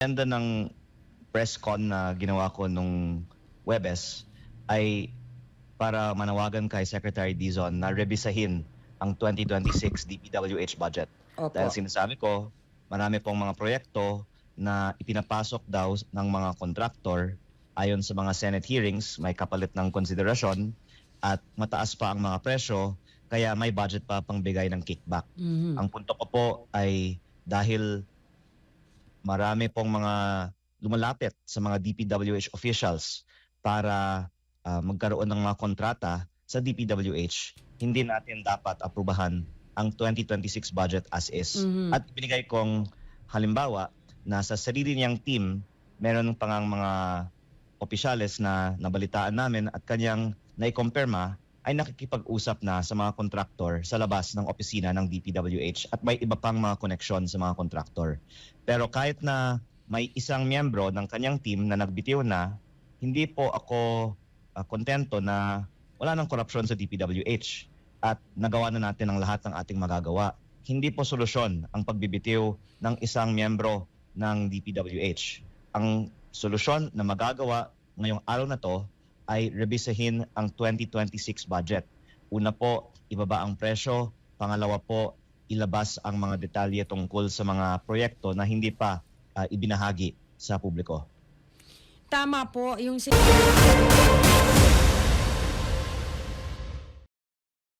agenda ng press con na ginawa ko nung Webes ay para manawagan kay Secretary Dizon na rebisahin ang 2026 DPWH budget. Opo. Dahil sinasabi ko, marami pong mga proyekto na ipinapasok daw ng mga kontraktor ayon sa mga Senate hearings, may kapalit ng konsiderasyon at mataas pa ang mga presyo kaya may budget pa pangbigay ng kickback. Mhm. Ang punto ko po ay dahil marami pong mga lumalapit sa mga DPWH officials para ah, magkaroon ng mga kontrata sa DPWH, hindi natin dapat aprubahan ang 2026 budget as is. Mhm. At ibinigay kong halimbawa na sa sarili niyang team, meron pang ang mga opisyales na nabalitaan namin at kanyang naikumpirma ay nakikipag-usap na sa mga kontraktor sa labas ng opisina ng DPWH at may iba pang mga koneksyon sa mga kontraktor. Pero kahit na may isang miyembro ng kanyang team na nagbitiw na, hindi po ako ah, kontento na wala nang korupsyon sa DPWH at nagawa na natin ang lahat ng ating magagawa. Hindi po solusyon ang pagbibitiw ng isang miyembro ng DPWH. Ang solusyon na magagawa ngayong araw na to ay rebisahin ang 2026 budget. Una po, ibaba ang presyo. Pangalawa po, ilabas ang mga detalye tungkol sa mga proyekto na hindi pa ah, ibinahagi sa publiko. Tama po yung